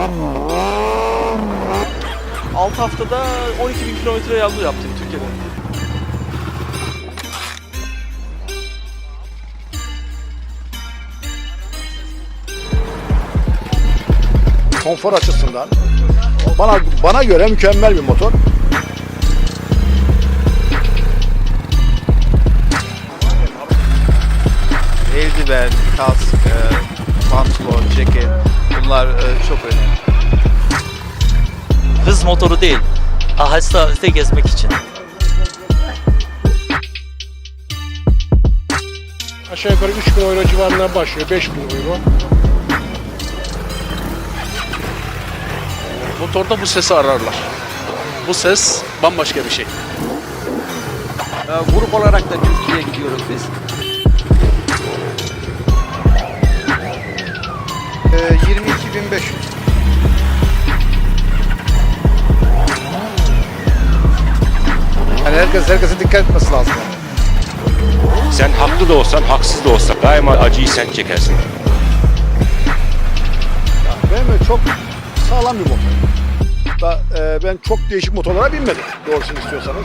6 haftada 12 bin kilometre yolu yaptım Türkiye'de. konfor açısından bana bana göre mükemmel bir motor. eldiven, kask, e, pantolon, ceket bunlar e, çok önemli. hız motoru değil. Aheste gezmek için. Aşağı yukarı 3 bin euro civarından başlıyor. 5 bin euro. Motorda bu sesi ararlar. Bu ses bambaşka bir şey. Ee, Grup olarak da Türkiye'ye gidiyoruz biz. 22.500 Yani herkes herkesin dikkat etmesi lazım. Sen haklı da olsan, haksız da olsan daima acıyı sen çekersin. BMW çok sağlam bir motor. Da, e, ben çok değişik motorlara binmedim doğrusunu istiyorsanız.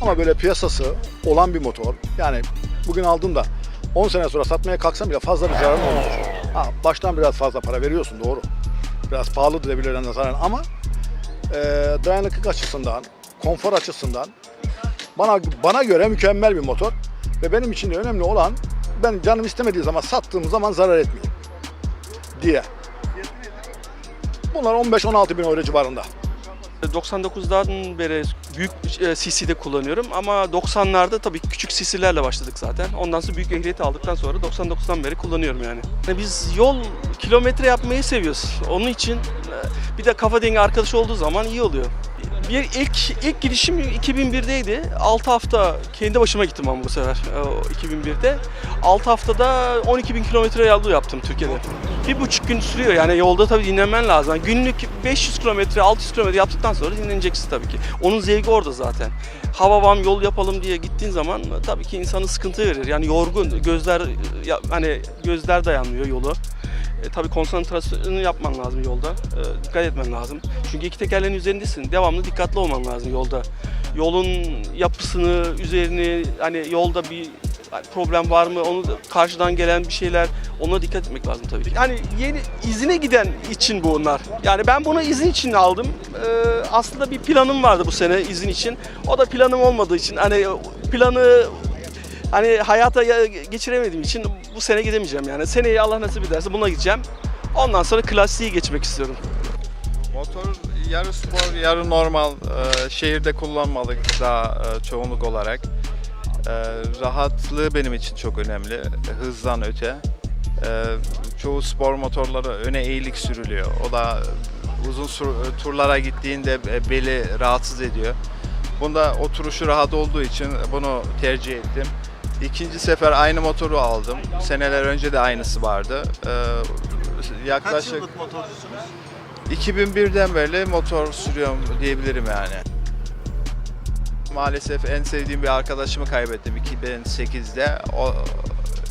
Ama böyle piyasası olan bir motor. Yani bugün aldım da 10 sene sonra satmaya kalksam bile fazla bir zararım olmaz. Ha, baştan biraz fazla para veriyorsun doğru. Biraz pahalı birbirlerine nazaran ama e, dayanıklık açısından, konfor açısından bana bana göre mükemmel bir motor. Ve benim için de önemli olan ben canım istemediği zaman sattığım zaman zarar etmeyeyim diye. Bunlar 15-16 bin euro civarında. 99'dan beri büyük e, CC'de kullanıyorum ama 90'larda tabii küçük CC'lerle başladık zaten. Ondan sonra büyük ehliyeti aldıktan sonra 99'dan beri kullanıyorum yani. Yani Biz yol kilometre yapmayı seviyoruz. Onun için e, bir de kafa dengi arkadaş olduğu zaman iyi oluyor. Bir ilk ilk gidişim 2001'deydi. 6 hafta kendi başıma gittim ama bu sefer e, o 2001'de. 6 haftada 12 bin kilometre yolu yaptım Türkiye'de. Bir buçuk gün sürüyor yani yolda tabii dinlenmen lazım. Günlük 500 kilometre 600 kilometre yaptıktan sonra dinleneceksin tabii ki. Onun zevki orada zaten. Hava vam yol yapalım diye gittiğin zaman tabii ki insanı sıkıntı verir. Yani yorgun gözler hani gözler dayanmıyor yolu. E, tabii konsantrasyonu yapman lazım yolda. E, dikkat etmen lazım. Çünkü iki tekerlerin üzerindesin. Devamlı dikkatli olman lazım yolda. Yolun yapısını, üzerini, hani yolda bir problem var mı? Onu da- karşıdan gelen bir şeyler ona dikkat etmek lazım tabii ki. Yani yeni izine giden için bunlar. Yani ben bunu izin için aldım. E, aslında bir planım vardı bu sene izin için. O da planım olmadığı için hani planı Hani hayata ya- geçiremediğim için bu sene gidemeyeceğim yani. Seneye Allah nasip ederse buna gideceğim. Ondan sonra klasiği geçmek istiyorum. Motor yarı spor, yarı normal e, şehirde kullanmalı daha e, çoğunluk olarak. E, rahatlığı benim için çok önemli, hızdan öte. E, çoğu spor motorları öne eğilik sürülüyor. O da uzun sur- turlara gittiğinde e, beli rahatsız ediyor. Bunda oturuşu rahat olduğu için bunu tercih ettim. İkinci sefer aynı motoru aldım. Seneler önce de aynısı vardı. E, yaklaşık 2001'den beri motor sürüyorum diyebilirim yani. Maalesef en sevdiğim bir arkadaşımı kaybettim 2008'de. O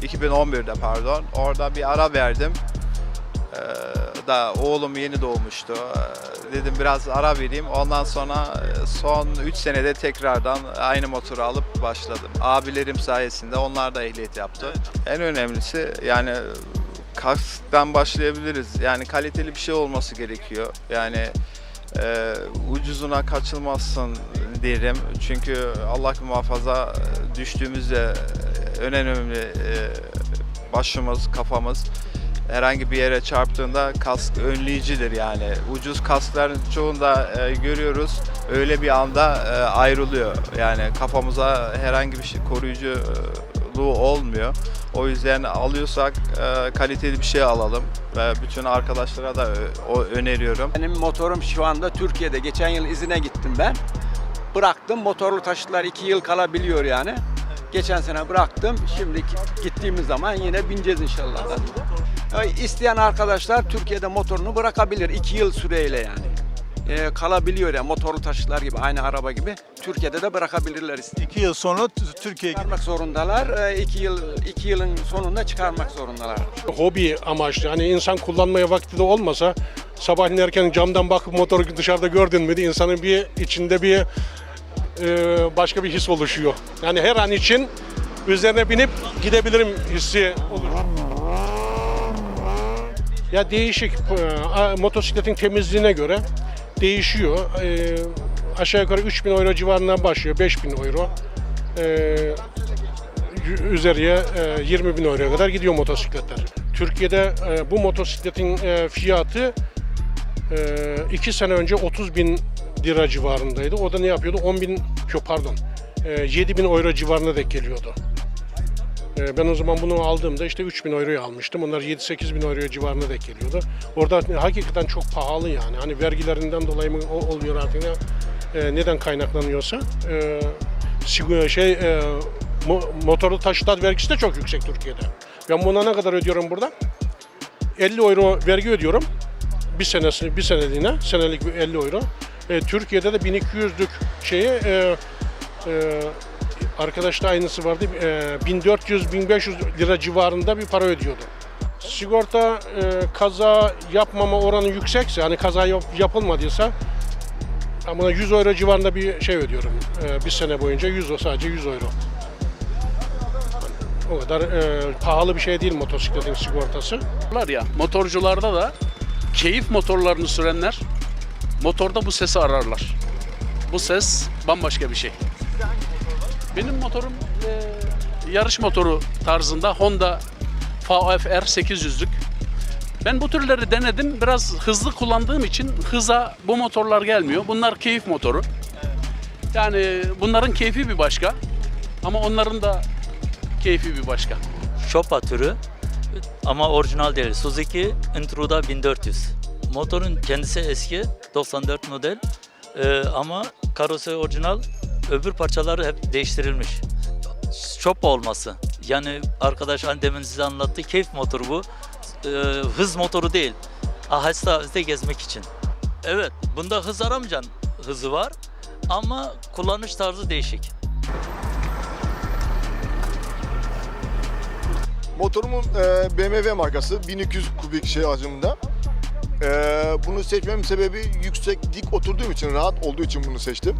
2011'de pardon. Orada bir ara verdim. Ee, da oğlum yeni doğmuştu. Ee, dedim biraz ara vereyim. Ondan sonra e, son 3 senede tekrardan aynı motoru alıp başladım. Abilerim sayesinde onlar da ehliyet yaptı. En önemlisi yani kasktan başlayabiliriz. Yani kaliteli bir şey olması gerekiyor. Yani e, ucuzuna kaçılmazsın derim. Çünkü Allah muhafaza e, düştüğümüzde e, en önemli e, başımız, kafamız herhangi bir yere çarptığında kask önleyicidir yani. Ucuz kaskların çoğunda e, görüyoruz öyle bir anda e, ayrılıyor. Yani kafamıza herhangi bir şey koruyuculuğu olmuyor. O yüzden alıyorsak e, kaliteli bir şey alalım ve bütün arkadaşlara da ö- o öneriyorum. Benim motorum şu anda Türkiye'de. Geçen yıl izine gittim ben. Bıraktım. Motorlu taşıtlar iki yıl kalabiliyor yani. Geçen sene bıraktım. Şimdi gittiğimiz zaman yine bineceğiz inşallah. Ee, İsteyen arkadaşlar Türkiye'de motorunu bırakabilir. iki yıl süreyle yani. e, kalabiliyor yani motorlu taşıtlar gibi aynı araba gibi. Türkiye'de de bırakabilirler. İki yıl sonra Türkiye'ye Çıkarmak zorundalar. E, iki yıl iki yılın sonunda çıkarmak zorundalar. Hobi amaçlı. Hani insan kullanmaya vakti de olmasa sabahleyin erken camdan bakıp motoru dışarıda gördün mü de insanın bir içinde bir e, başka bir his oluşuyor. Yani her an için üzerine binip gidebilirim hissi olur. Ya değişik. e, Motosikletin temizliğine göre değişiyor. E, aşağı yukarı 3000 euro civarından başlıyor. 5000 euro. E, üzeriye e, 20 bin euroya kadar gidiyor motosikletler. Türkiye'de e, bu motosikletin e, fiyatı 2 sene önce 30 bin lira civarındaydı. O da ne yapıyordu? 10 bin, pardon, 7 bin euro civarına denk geliyordu. E, Ben o zaman bunu aldığımda işte 3 bin euroya almıştım. Onlar 7-8 bin euro civarına denk geliyordu. Orada hakikaten çok pahalı yani. Hani vergilerinden dolayı mı o- oluyor artık ne- e, neden kaynaklanıyorsa. E, şey e, mo- motorlu taşıtlar vergisi de çok yüksek Türkiye'de. Ben buna ne kadar ödüyorum burada? 50 euro vergi ödüyorum. Bir senesi, bir seneliğine, senelik bir 50 euro. Türkiye'de de 1200'lük şeye e, e, arkadaşta aynısı vardı. E, 1400-1500 lira civarında bir para ödüyordu. Sigorta e, kaza yapmama oranı yüksekse, hani kaza yap, yapılmadıysa buna 100 euro civarında bir şey ödüyorum. E, bir sene boyunca 100 o sadece 100 euro. O kadar e, pahalı bir şey değil motosikletin sigortası. Var ya motorcularda da keyif motorlarını sürenler motorda bu sesi ararlar. Bu ses bambaşka bir şey. Benim motorum e, yarış motoru tarzında Honda VFR 800'lük. Ben bu türleri denedim. Biraz hızlı kullandığım için hıza bu motorlar gelmiyor. Bunlar keyif motoru. Yani bunların keyfi bir başka. Ama onların da keyfi bir başka. Shopa türü ama orijinal değil. Suzuki Intruda 1400. Motorun kendisi eski 94 model Ee, ama karoseri orijinal öbür parçaları hep değiştirilmiş. Shopa olması. Yani arkadaş demin size anlattı keyif motoru bu. Ee, hız motoru değil. Aheste aheste gezmek için. Evet bunda hız aramayacaksın. Hızı var ama kullanış tarzı değişik. Motorumun e, BMW markası 1200 kubik şey hacminde. E, bunu seçmemin sebebi yüksek dik oturduğum için rahat olduğu için bunu seçtim.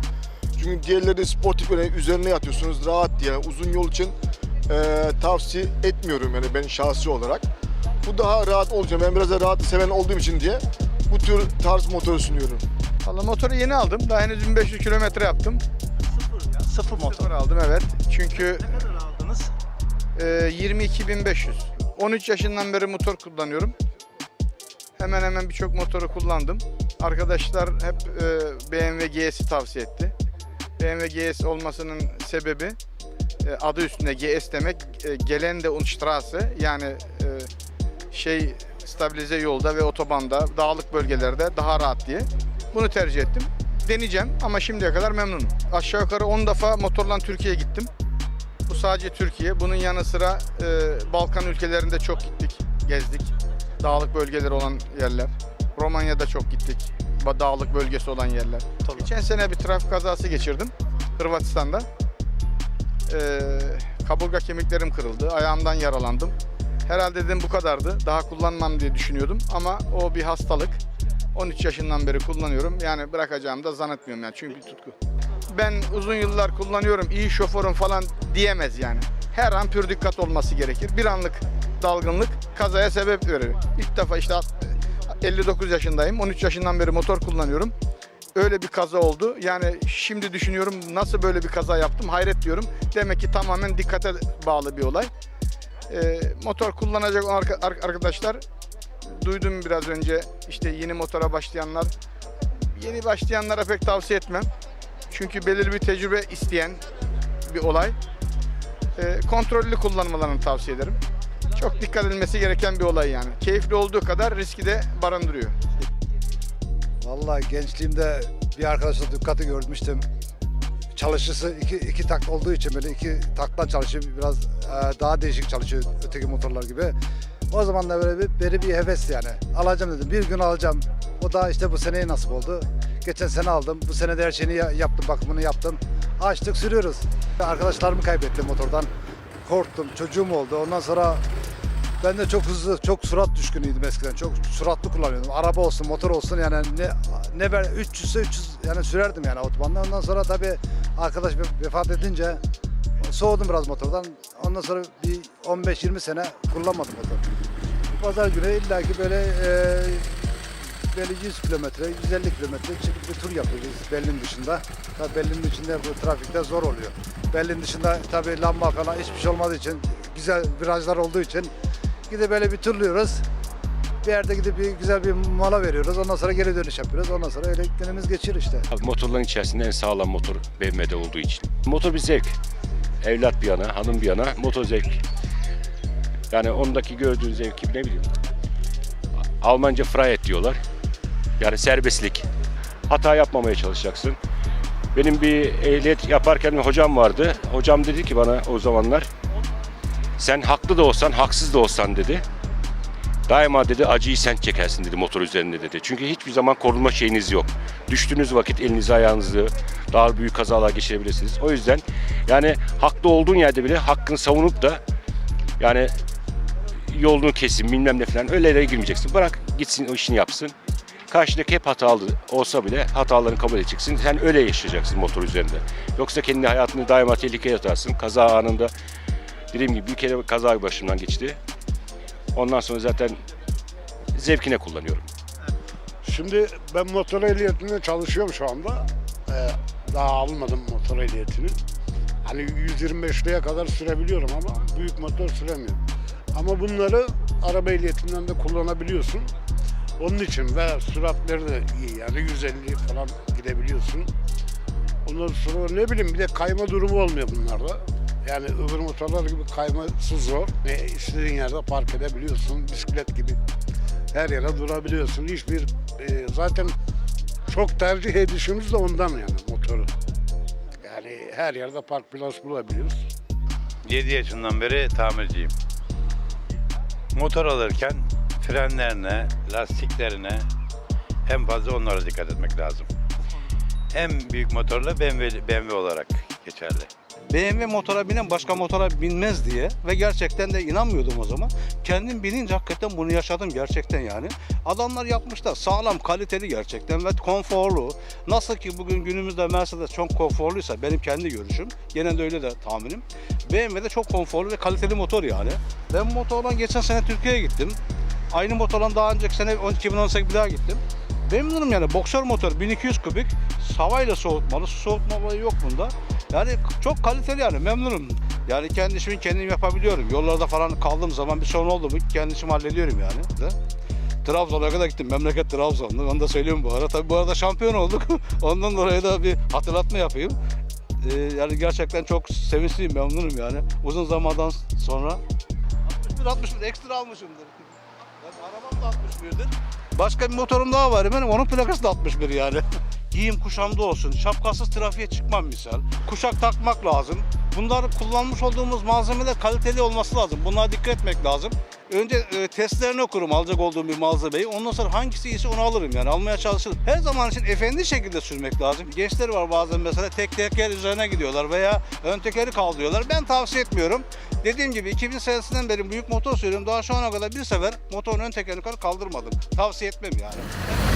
Çünkü diğerleri sportif böyle üzerine yatıyorsunuz rahat diye uzun yol için e, tavsiye etmiyorum yani ben şahsi olarak. Bu daha rahat olacak. Ben biraz da rahat seven olduğum için diye bu tür tarz motoru sunuyorum. Valla motoru yeni aldım. Daha henüz 1500 kilometre yaptım. Sıfır motor. Sıfır aldım evet. Çünkü Ne kadar aldınız? e, 22.500. 13 yaşından beri motor kullanıyorum. Hemen hemen birçok motoru kullandım. Arkadaşlar hep e, BMW GS'i tavsiye etti. BMW GS olmasının sebebi e, adı üstünde GS demek e, gelen de Straße yani e, şey stabilize yolda ve otobanda dağlık bölgelerde daha rahat diye. Bunu tercih ettim. Deneyeceğim ama şimdiye kadar memnunum. Aşağı yukarı 10 defa motorla Türkiye'ye gittim. Bu sadece Türkiye. Bunun yanı sıra e, Balkan ülkelerinde çok gittik, gezdik. Dağlık bölgeleri olan yerler. Romanya'da çok gittik. Dağlık bölgesi olan yerler. Geçen sene bir trafik kazası geçirdim Hırvatistan'da. E, kaburga kemiklerim kırıldı. Ayağımdan yaralandım. Herhalde dedim bu kadardı. Daha kullanmam diye düşünüyordum ama o bir hastalık. 13 yaşından beri kullanıyorum. Yani bırakacağımı da zannetmiyorum yani çünkü tutku. Ben uzun yıllar kullanıyorum, iyi şoförüm falan diyemez yani. Her an pür dikkat olması gerekir. Bir anlık dalgınlık kazaya sebep verir. İlk defa işte 59 yaşındayım, 13 yaşından beri motor kullanıyorum. Öyle bir kaza oldu. Yani şimdi düşünüyorum nasıl böyle bir kaza yaptım hayret diyorum. Demek ki tamamen dikkate bağlı bir olay. Ee, motor kullanacak arkadaşlar duydum biraz önce işte yeni motora başlayanlar yeni başlayanlara pek tavsiye etmem. Çünkü belirli bir tecrübe isteyen bir olay. Ee, kontrollü kullanmalarını tavsiye ederim. Çok dikkat edilmesi gereken bir olay yani. Keyifli olduğu kadar riski de barındırıyor. Vallahi gençliğimde bir arkadaşla dikkati görmüştüm. Çalışısı iki, iki tak olduğu için böyle iki takla çalışıyor. Biraz e, daha değişik çalışıyor öteki motorlar gibi. O zaman da böyle bir, beri bir heves yani. Alacağım dedim. Bir gün alacağım. O da işte bu seneye nasip oldu. Geçen sene aldım. Bu sene de her şeyini ya- yaptım, bakımını yaptım. Açtık sürüyoruz. Arkadaşlarımı kaybettim motordan. Korktum, çocuğum oldu. Ondan sonra ben de çok hızlı, çok sürat düşkünüydüm eskiden. Çok süratli kullanıyordum. Araba olsun, motor olsun yani ne ne ben 300 ise 300 yani sürerdim yani otobanda. Ondan sonra tabii arkadaş ve- vefat edince soğudum biraz motordan. Ondan sonra bir 15-20 sene kullanmadım motor. Pazar günü illaki böyle e, böyle 100 kilometre, 150 kilometre çıkıp bir tur yapıyoruz Berlin dışında. Tabii Berlin dışında bu trafikte zor oluyor. Berlin dışında tabii lamba falan hiçbir şey olmadığı için, güzel virajlar olduğu için gidip böyle bir turluyoruz. Bir yerde gidip bir güzel bir mola veriyoruz. Ondan sonra geri dönüş yapıyoruz. Ondan sonra öyle günümüz geçiyor işte. Abi Motorların içerisinde en sağlam motor BMW'de olduğu için. Motor bir zevk. Evlat bir yana, hanım bir yana, motor zevk. Yani ondaki gördüğün zevki ne bileyim. Almanca Freiheit diyorlar. Yani serbestlik. Hata yapmamaya çalışacaksın. Benim bir ehliyet yaparken bir hocam vardı. Hocam dedi ki bana o zamanlar sen haklı da olsan, haksız da olsan dedi. Daima dedi acıyı sen çekersin dedi motor üzerinde dedi. Çünkü hiçbir zaman korunma şeyiniz yok. Düştüğünüz vakit elinizi ayağınızı daha büyük kazalar geçirebilirsiniz. O yüzden yani haklı olduğun yerde bile hakkını savunup da yani yolunu kesin bilmem ne falan öyle yere girmeyeceksin. Bırak gitsin o işini yapsın. Karşıdaki hep hatalı olsa bile hatalarını kabul edeceksin. Sen öyle yaşayacaksın motor üzerinde. Yoksa kendi hayatını daima tehlikeye atarsın. Kaza anında dediğim gibi bir kere kaza başımdan geçti. Ondan sonra zaten zevkine kullanıyorum. Şimdi ben motor ehliyetinde çalışıyorum şu anda. Ee, daha almadım motor ehliyetini. Hani 125 liraya kadar sürebiliyorum ama büyük motor süremiyorum. Ama bunları araba ehliyetinden de kullanabiliyorsun. Onun için ve süratleri de iyi yani 150 falan gidebiliyorsun. Ondan sonra ne bileyim bir de kayma durumu olmuyor bunlarda. Yani öbür motorlar gibi kayması zor. Ve istediğin yerde park edebiliyorsun. Bisiklet gibi her yere durabiliyorsun. Hiçbir e, zaten çok tercih edişimiz de ondan yani motoru. Yani her yerde park plaj bulabiliyoruz. 7 yaşından beri tamirciyim. Motor alırken frenlerine, lastiklerine en fazla onlara dikkat etmek lazım. En büyük motorla BMW, BMW olarak geçerli. BMW motora binen başka motora binmez diye ve gerçekten de inanmıyordum o zaman. Kendim binince hakikaten bunu yaşadım gerçekten yani. Adamlar yapmışlar sağlam, kaliteli gerçekten ve konforlu. Nasıl ki bugün günümüzde Mercedes çok konforluysa benim kendi görüşüm, genelde öyle de tahminim. BMW de çok konforlu ve kaliteli motor yani. Ben motorla geçen sene Türkiye'ye gittim. Aynı motorla daha önceki sene 2018 bir daha gittim. Memnunum yani boksör motor 1200 kubik havayla soğutmalı su soğutma olayı yok bunda. Yani çok kaliteli yani memnunum. Yani kendi işimi kendim yapabiliyorum. Yollarda falan kaldığım zaman bir sorun oldu mu kendi işimi hallediyorum yani. De. Trabzon'a kadar gittim. Memleket Trabzon'da. Onu da söyleyeyim bu ara. Tabii bu arada şampiyon olduk. Ondan dolayı da bir hatırlatma yapayım. Ee, yani gerçekten çok sevinçliyim, memnunum yani. Uzun zamandan sonra. 61 61 ekstra almışımdır. Yani arabam da 61'dir. Başka bir motorum daha var benim. Onun plakası da 61 yani. Giyim kuşamda olsun. Şapkasız trafiğe çıkmam misal. Kuşak takmak lazım. Bunlar kullanmış olduğumuz malzemeler kaliteli olması lazım. Bunlara dikkat etmek lazım. Önce e, testlerini okurum alacak olduğum bir malzemeyi. Ondan sonra hangisi iyiyse onu alırım yani. Almaya çalışırım. Her zaman için efendi şekilde sürmek lazım. Gençler var bazen mesela tek teker üzerine gidiyorlar veya ön tekeri kaldırıyorlar. Ben tavsiye etmiyorum. Dediğim gibi 2000 senesinden beri büyük motor sürüyorum. Daha şu ana kadar bir sefer motorun ön tekerini kaldırmadım. Tavsiye etmem yani.